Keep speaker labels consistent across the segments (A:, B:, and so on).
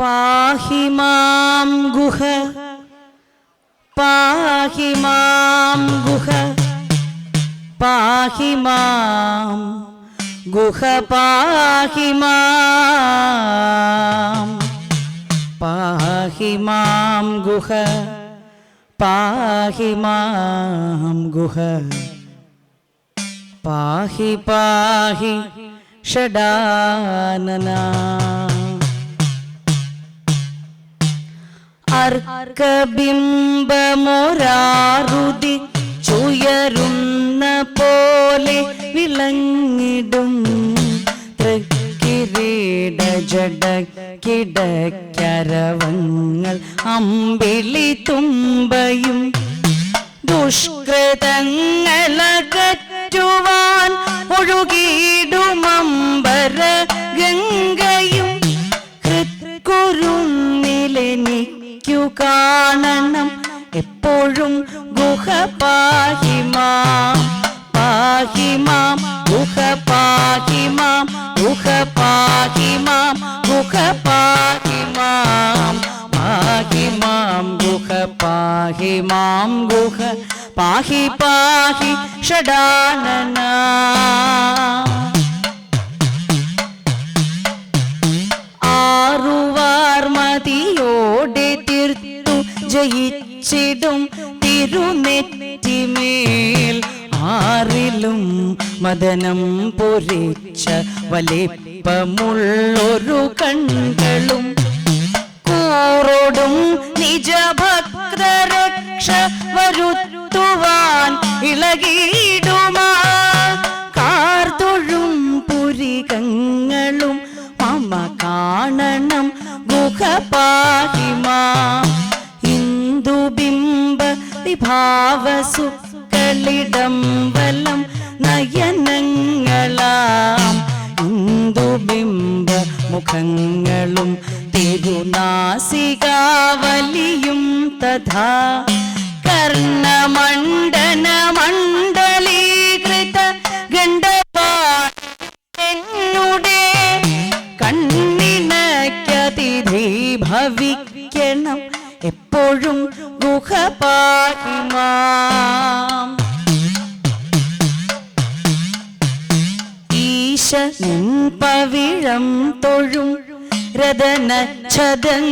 A: പാഹി മാം ഗുഹ. പാഹി മാം ഗുഹ. പാഹി മാം ഗുഹ. പാഹി മാം. പാഹി മാം ഗുഹ. പാഹി മാം ഗുഹ. പാഹി പാഹി ഷഡാനന. അർക്കബിംബമൊരാറുതി ചുയരുന്ന പോലെ വിളങ്ങിടും. തൃക്കിരീട ജഡ കിടക്കരവങ്ങൾ അമ്പിളി തുമ്പയും ദുഷ്കൃതങ്ങളകറ്റുവാൻ ഒഴുകിയിടുമമ്പര ഗംഗയും. ഹൃത്കുരുന്നിലെനിക്കു കാണണം എപ്പോഴും ഗുഹ പാഹിമാം പാഹിമാം ഗുഹ പാഹിമാം ഗുഹ പാഹിമാം ഗുഹ പാഹിമാം പാഹിമാം ഗുഹ പാഹിമാം ഗുഹ പാഹി പാഹി ഷഡാനന ആറുവാർമതിയോടെ തീർത്തു ജയിച്ചിടും തിരുനെറ്റിമേൽ. ആറിലും മദനം പൊരിച്ച വലിപ്പമുള്ളൊരു കണ്ണുകളും കൂറോടും നിജഭക്തരക്ഷ വരുത്തുവാൻ ഇളകിയിടുമാ. കാർതൊഴും പുരികങ്ങളും മമ കാണണം പാഹിമാ ഇന്ദുബിംബ വിഭാവസുക്കളിടം വലം നയനങ്ങളാം. ഇന്ദുബിംബ മുഖങ്ങളും തിരുനാസികാവലിയും തഥാ. കർണമണ്ഡന മണ്ഡലീകൃത ഭവിക്കണം എപ്പോഴും ഗുഹ പാഹിമാം ഈശ നിൻപവിഴം തൊഴും രതന ഛദങ്ങളുമുല്ലസൽ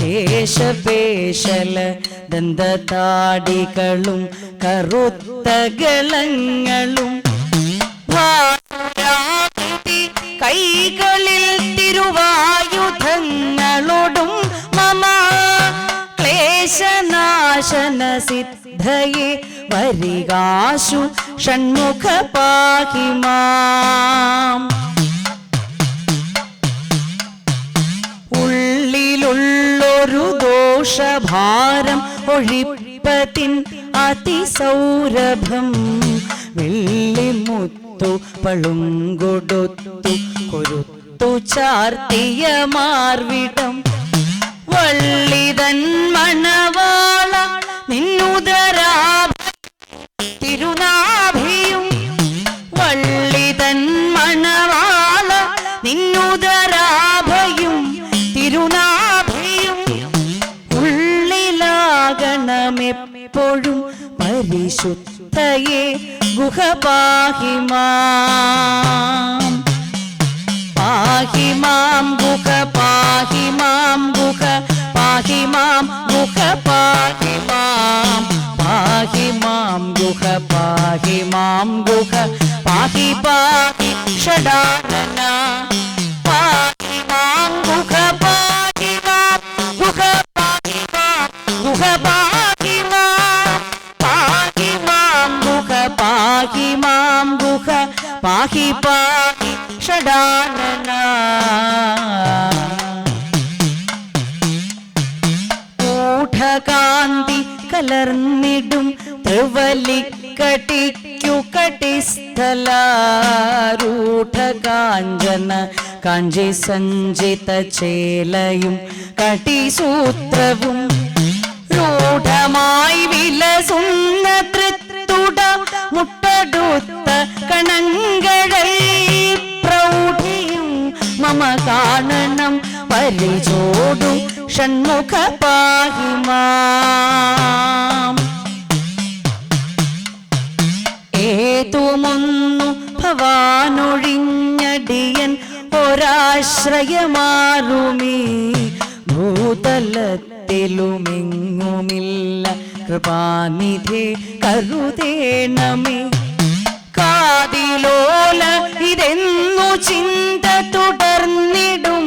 A: കേശപേശല ദന്തതാടികളും കറുത്ത ഗളങ്ങളും ഭാരാതി കൈകളിൽ തിരുവായുധങ്ങളോടും മമ ക്ലേശനാശന സിദ്ധയെ വരികാശു ഷൺമുഖ പാഹിമാം ഉള്ളിലുള്ളൊരു ദോഷഭാരം ഒഴിപ്പത്തിൻ അതിസൗരഭം വെള്ളിമുത്തു പളുങ്കൊടുത്തു കൊരുത്തു ചാർത്തിയ മാർവിടം. വള്ളിതൻ മണവാള നിന്നുദരാഭിയും തിരുനാഭിയും. വള്ളിതൻ മണവാള നിന്നുദരാഭയും. തിരുനാഭിയും. ഉള്ളിലാകണമെപ്പോഴും പരിശുദ്ധയെ ഗുഹ പാഹിമാം പാഹി മാം ഗുഹ പാഹി മാം ഗുഹ പാഹി മാം ഗുഹ പാഹി മാം പാഹി മാം ഗുഹ പാഹി മാം ഗുഹ പാഹി പാഹി ഷഡാനന പാഹി മാം ഗുഹ പാഹി മാം ഗുഹ പാഹി മാം ഗുഹ പാഹി മാം പാഹി മാം ഗുഹ പാഹി മാം ഗുഹ പാഹി പാഹി ഷഡാനന ൂഢകാന്തി കലർന്നിടും ത്രിവലിക്കട്ടിക്കു കടിസ്ഥലാരൂഢകാഞ്ചന കാഞ്ചി സഞ്ചിത ചേലയും കടിസൂത്രവും രൂഢമായി വിലസുന്ന തൃത്തുട മുട്ടടുത്ത കണങ്ങളെ കാണണം പരിചോടും ഷൺമുഖ പാഹിമാം. ഭവാനൊഴിഞ്ഞടിയൻ ഒരാശ്രയമാറുമീ ഭൂതലത്തിലുമെങ്ങുമില്ല കൃപാനിധി കരുതേണമേ. കാതിലോല ഇതെന്നു ചിന്ത തുടർന്നിടും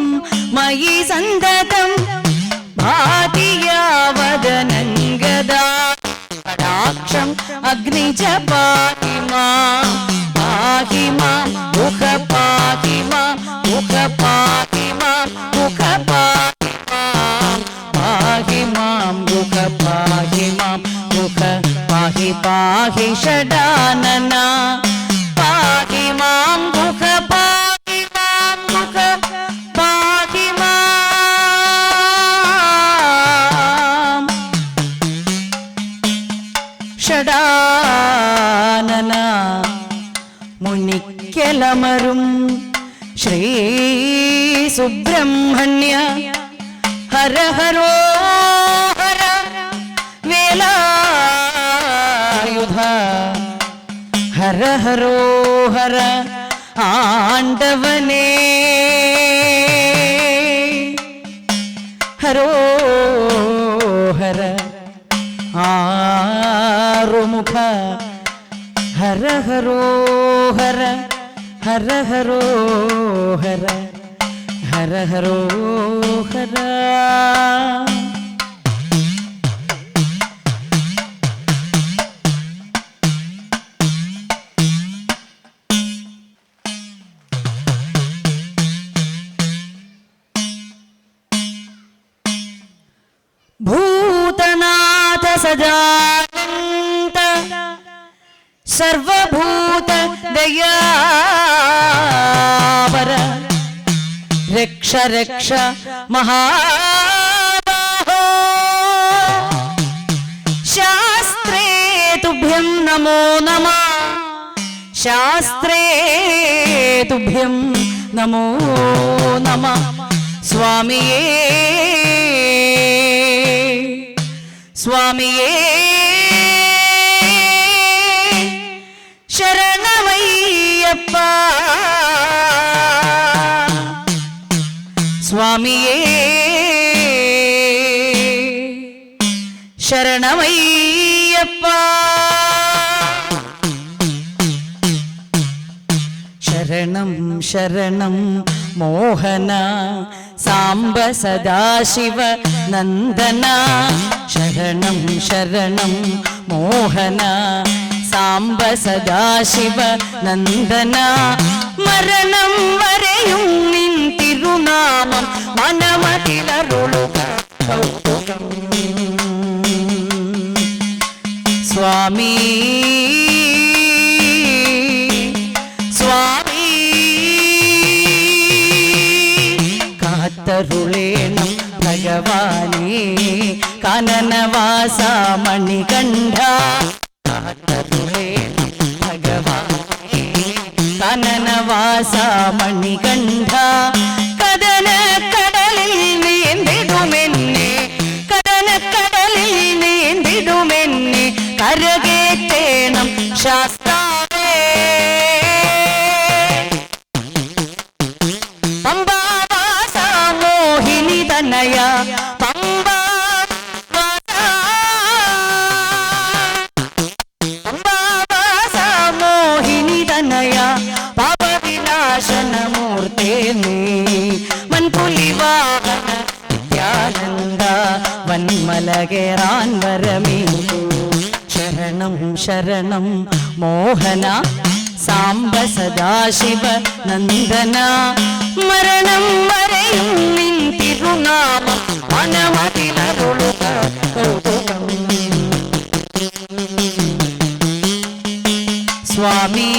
A: മയി സന്തതം. ഭാതിയാവദനങ്കദാ കടാക്ഷം അഗ്നിജ പാഹിമാ പാഹിമാ മുഖ പാഹിമാ മുഖ പാഹിമാ മുഖ പാഹിമാം പാഹിമാം മുഖ പാഹിമാം മുഖ പാഹി പാഹി ഷടാനന മുനിക്കലമരും ശ്രീ സുബ്രഹ്മണ്യ ഹര ഹരോ ഹര വേലായുധ. ഹര ഹരോ ഹര ആണ്ടവനേ. ഹരോ ഹര ആറുമുഖ. ഹര ഹരോ ഹര ഹര ഹരോ ഹര ഹര ഹരോ ഹര ഭൂതനാഥ സജാനന്ത സർവഭൂത ദയാവര രക്ഷ രക്ഷ മഹാ ശാസ്ത്രേ തുഭ്യം നമോ നമ. ശാസ്ത്രേ തുഭ്യം നമോ നമ. സ്വാമിയേ. സ്വാമിയേ. ശരണമയ്യപ്പ. സ്വാമിയേ. ശരണമയ്യപ്പ. ശരണം ശരണം മോഹന സാംബ സദാശിവ നന്ദന. ശരണം ശരണം മോഹന സാംബ സദാശിവ നന്ദന. മരണം വരെയും നിൻ திருநாமம் மனமதில் அருளுக சுவாமி சுவாமி காத்தருளேனம் பகவானே கனனவாசா மணிகண்டா. காத்தருளேனம் பகவானே கனனவாசா மணிகண்டா. ശരണം ശരണം. മോഹന സാംബ സദാശിവ നന്ദന. മരണം വരെയും നിൻ തിരുനാമം മനമതിലരുളുക. കൗതുകം സ്വാമി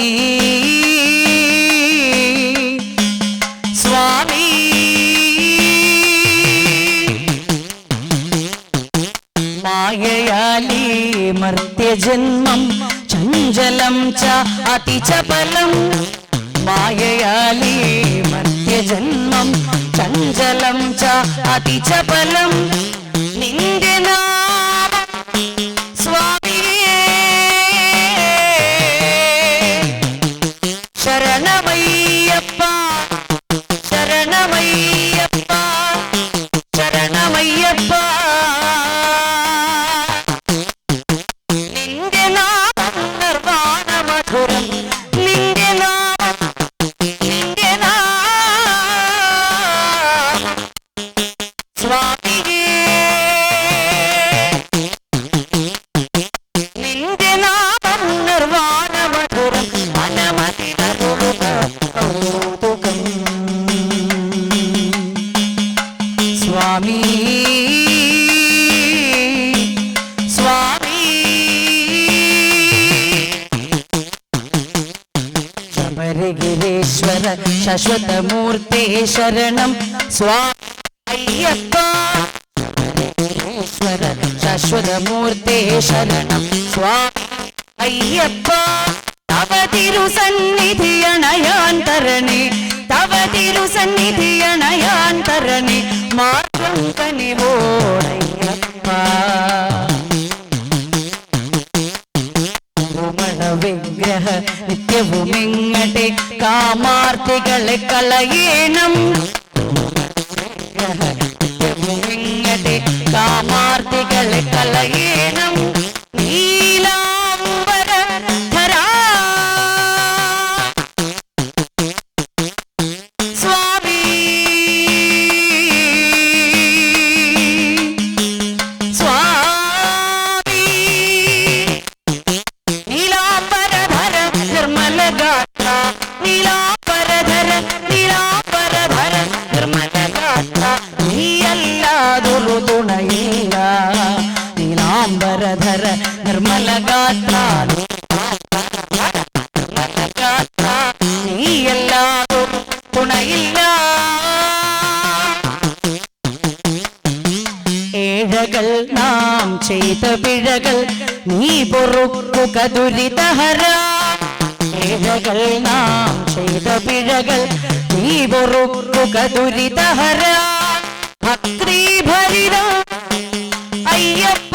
A: സ്വാമി. മായയാലി മർത്യജന്മം ചഞ്ചലം ച അതിചപലം മായയാലി മധ്യജന്മം ചഞ്ചലം ച അതിചപലം നിന്റെ നാമം ശരണം. ഈശ്വര ശാശ്വതമൂർത്തേ ശരണം. കുമണ വിഗ്രഹ നിത്യവുമിങ്ങട്ടെ കാമാർത്തികളെ കളയണം. വിഗ്രഹത്തെ കാമാർത്തികളെ കളയണം. തുണയില്ല ഏഴകൾ നാം ചെയ്ത പിഴകൾ നീ പൊറുക്കുക ദുരിതഹര. ഏഴകൾ നാം ചെയ്ത പിഴകൾ നീ പൊറുക്കുക ദുരിതഹര. ഭക്തിഭരിത അയ്യപ്പ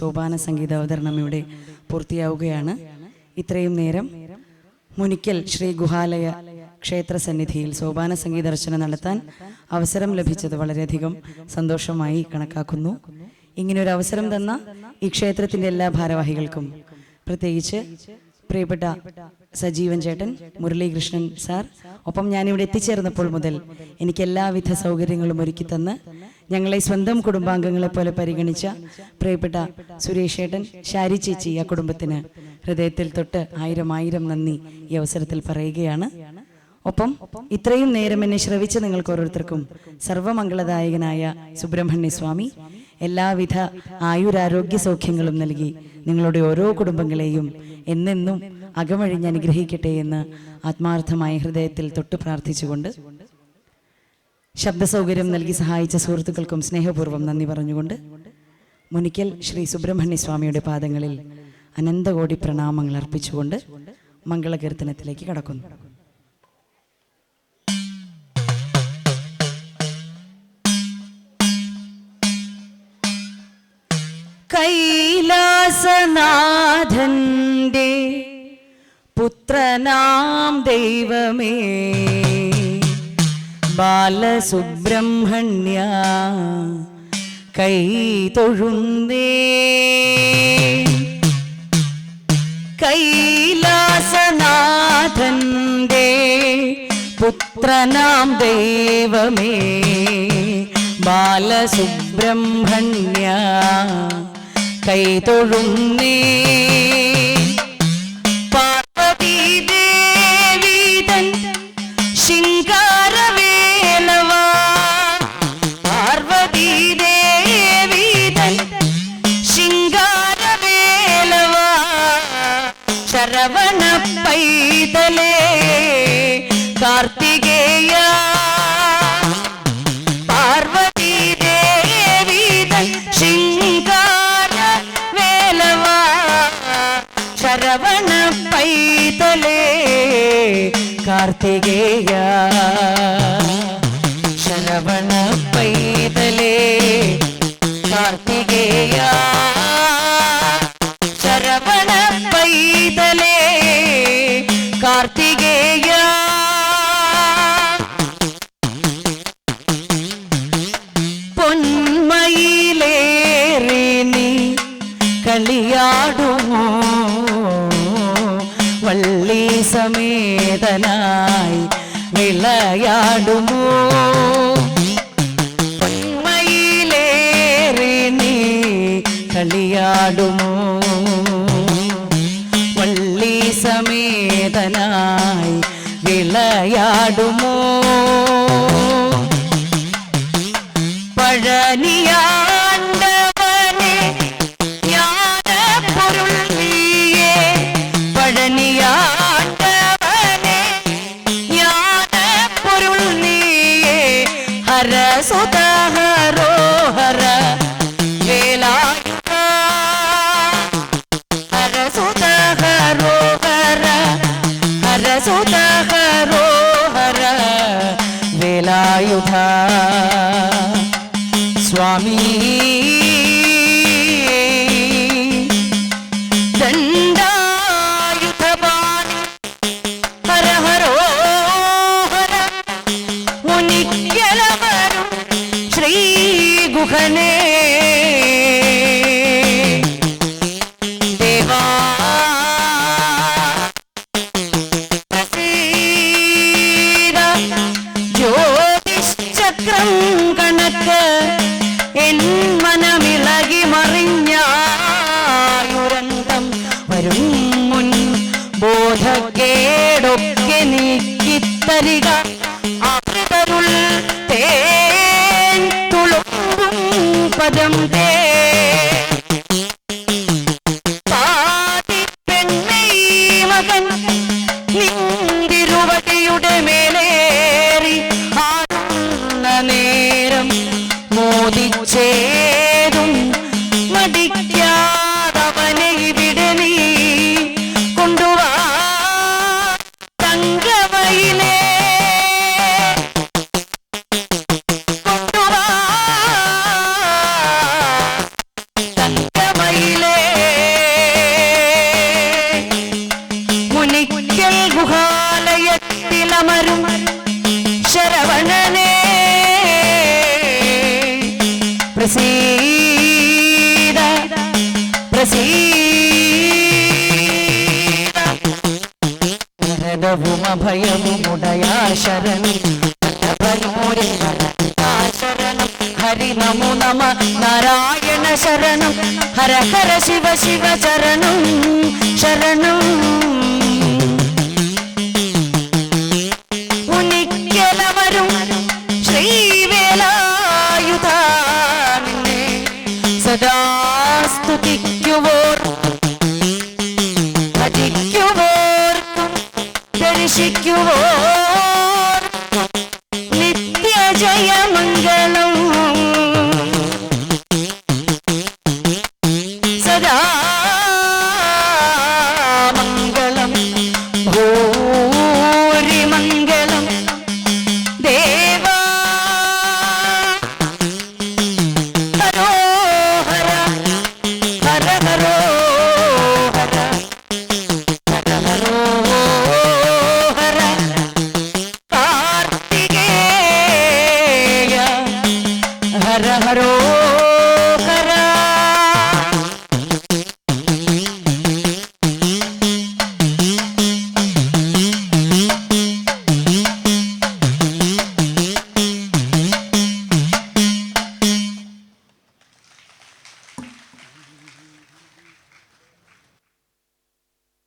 A: സോപാന സംഗീത അവതരണം ഇവിടെ പൂർത്തിയാവുകയാണ്. ഇത്രയും നേരം മുനിക്കൽ ശ്രീ ഗുഹാലയ ക്ഷേത്ര സന്നിധിയിൽ സോപാന സംഗീത അർച്ചന നടത്താൻ അവസരം ലഭിച്ചത് വളരെയധികം സന്തോഷമായി കണക്കാക്കുന്നു. ഇങ്ങനെ ഒരു അവസരം തന്ന ഈ ക്ഷേത്രത്തിന്റെ എല്ലാ ഭാരവാഹികൾക്കും പ്രത്യേകിച്ച് പ്രിയപ്പെട്ട സജീവൻ ചേട്ടൻ മുരളീകൃഷ്ണൻ സാർ ഒപ്പം ഞാനിവിടെ എത്തിച്ചേർന്നപ്പോൾ മുതൽ എനിക്ക് എല്ലാവിധ സൗകര്യങ്ങളും ഒരുക്കി തന്ന് ഞങ്ങളെ സ്വന്തം കുടുംബാംഗങ്ങളെ പോലെ പരിഗണിച്ച പ്രിയപ്പെട്ട സുരേഷ് ചേട്ടൻ ഷാരി ചേച്ചി ആ കുടുംബത്തിന് ഹൃദയത്തിൽ തൊട്ട് ആയിരം ആയിരം നന്ദി ഈ അവസരത്തിൽ പറയുകയാണ്. ഒപ്പം ഇത്രയും നേരം എന്നെ ശ്രവിച്ച നിങ്ങൾക്ക് ഓരോരുത്തർക്കും സർവമംഗളദായകനായ സുബ്രഹ്മണ്യ സ്വാമി എല്ലാവിധ ആയുരാരോഗ്യ സൗഖ്യങ്ങളും നൽകി നിങ്ങളുടെ ഓരോ കുടുംബങ്ങളെയും എന്നെന്നും അകമഴിഞ്ഞ് അനുഗ്രഹിക്കട്ടെ എന്ന് ആത്മാർത്ഥമായ ഹൃദയത്തിൽ തൊട്ട് പ്രാർത്ഥിച്ചുകൊണ്ട് ശബ്ദ സൗകര്യം നൽകി സഹായിച്ച സുഹൃത്തുക്കൾക്കും സ്നേഹപൂർവം നന്ദി പറഞ്ഞുകൊണ്ട് മുനിക്കൽ ശ്രീ സുബ്രഹ്മണ്യ സ്വാമിയുടെ പാദങ്ങളിൽ അനന്തകോടി പ്രണാമങ്ങൾ അർപ്പിച്ചുകൊണ്ട് മംഗളകീർത്തനത്തിലേക്ക് കടക്കുന്നു. കൈലാസനാഥന്റെ പുത്രനാം ദൈവമേ. ബാലസുബ്രഹ്മണ്യ കൈ തൊഴുന്നേ. കൈലാസനാഥന്റെ പുത്രനാം ദൈവമേ. ബാലസുബ്രഹ്മണ്യ കൈ പാർവതി പാർവതീ ദേവീതൻ ശിങ്കാരവേലവാ. പാർവതി ദേവീതൻ ശിങ്കാരവേലവാ. ശരവണ പൈതലേ കാർത്തികേയ കാർത്തികേയ ശരവണ പൈതലേ കാർത്തികേയ വള്ളി സമേതനായി വിളയാടുമോ പൊന്മയിലേറെ നീ കളിയാടുമോ വള്ളി സമേതനായി വിളയാടുമോ നാരായണ ശരണം ഹര ഹര ശിവ ശിവ ശരണം ശരണം